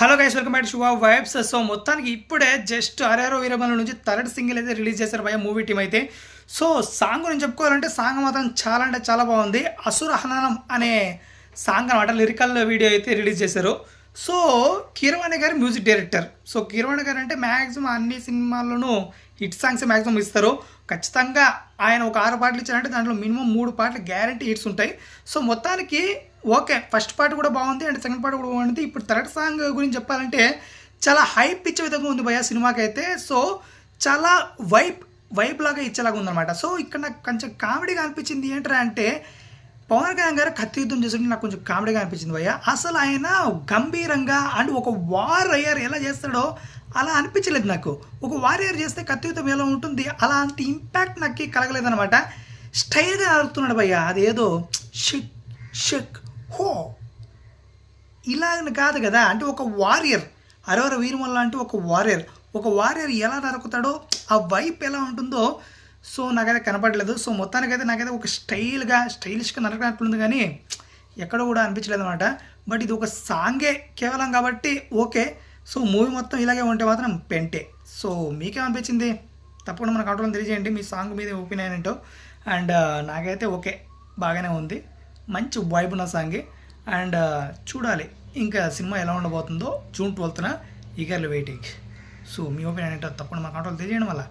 Hello guys welcome back Shubha vibes so మొత్తానికి ఇప్పుడే just అరేరో Veera Mallu నుంచి థర్డ్ సింగిల్ అయితే రిలీజ్ చేశారు భయ మూవీ టీం అయితే. సో సాంగ్ గురించి చెప్పుకోవాలంటే సాంగ్ మాత్రం చాలా అంటే చాలా బాగుంది. అసుర హననం అనే సాంగ్ అనమాట లిరికల్ వీడియో అయితే రిలీజ్ చేశారు. సో కీరవాణి గారు మ్యూజిక్ డైరెక్టర్. సో కీరవాణి గారు అంటే మ్యాక్సిమం అన్ని సినిమాల్లోనూ హిట్ సాంగ్స్ మ్యాక్సిమం ఇస్తారు. ఖచ్చితంగా ఆయన ఒక ఆరు పాటలు ఇచ్చారంటే దాంట్లో మినిమం మూడు పాటలు గ్యారంటీ హిట్స్ ఉంటాయి. సో మొత్తానికి ఓకే ఫస్ట్ పార్ట్ కూడా బాగుంది అండ్ సెకండ్ పార్ట్ కూడా బాగుంది. ఇప్పుడు థర్డ్ సాంగ్ గురించి చెప్పాలంటే చాలా హైప్ ఇచ్చే విధంగా ఉంది భయ సినిమాకి అయితే సో చాలా వైప్ వైప్ లాగా ఇచ్చేలాగా ఉందన్నమాట. సో ఇక్కడ నాకు కొంచెం కామెడీగా అనిపించింది ఏంటంటే అంటే పవన్ కళ్యాణ్ గారు కత్తి యుద్ధం చేస్తుంటే నాకు కొంచెం కామెడీగా అనిపించింది భయ్య. అసలు ఆయన గంభీరంగా అండ్ ఒక వార్ ఎలా చేస్తాడో అలా అనిపించలేదు నాకు. ఒక వారియర్ చేస్తే కత్తి యుద్ధం ఎలా ఉంటుంది అలాంటి ఇంపాక్ట్ నాకు కలగలేదనమాట స్టైల్గా అడుగుతున్నాడు భయ్య. అదేదో షిక్ షిక్ హో. ఇలా కాదు కదా. అంటే ఒక వారియర్ అరవర వీరమల్ల అంటే ఒక వారియర్ ఒక వారియర్ ఎలా నరుకుతాడో ఆ వైప్ ఎలా ఉంటుందో సో నాకైతే కనపడలేదు. సో మొత్తానికైతే నాకైతే ఒక స్టైల్గా స్టైలిష్గా నరకనట్లుంది కానీ ఎక్కడ కూడా అనిపించలేదు అనమాట బట్ ఇది ఒక సాంగే కేవలం కాబట్టి ఓకే. సో మూవీ మొత్తం ఇలాగే ఉంటే మాత్రం పెంటే. సో మీకేమనిపించింది? తప్పకుండా మన కావడం తెలియజేయండి. మీ సాంగ్ మీద ఒపీనియన్ ఏంటో. అండ్ నాకైతే ఓకే. బాగానే ఉంది. మంచి వైబ్ ఉన్న సాంగ్. అండ్ చూడాలి. ఇంకా సినిమా ఎలా ఉండబోతుందో జూన్ ట్వెల్త్న ఈగర్లు వెయిటింగ్. సో మీ ఒపీనియన్ ఏంటో తప్పకుండా మనకు కాంట్రోల్ తెలియజేయడం వల్ల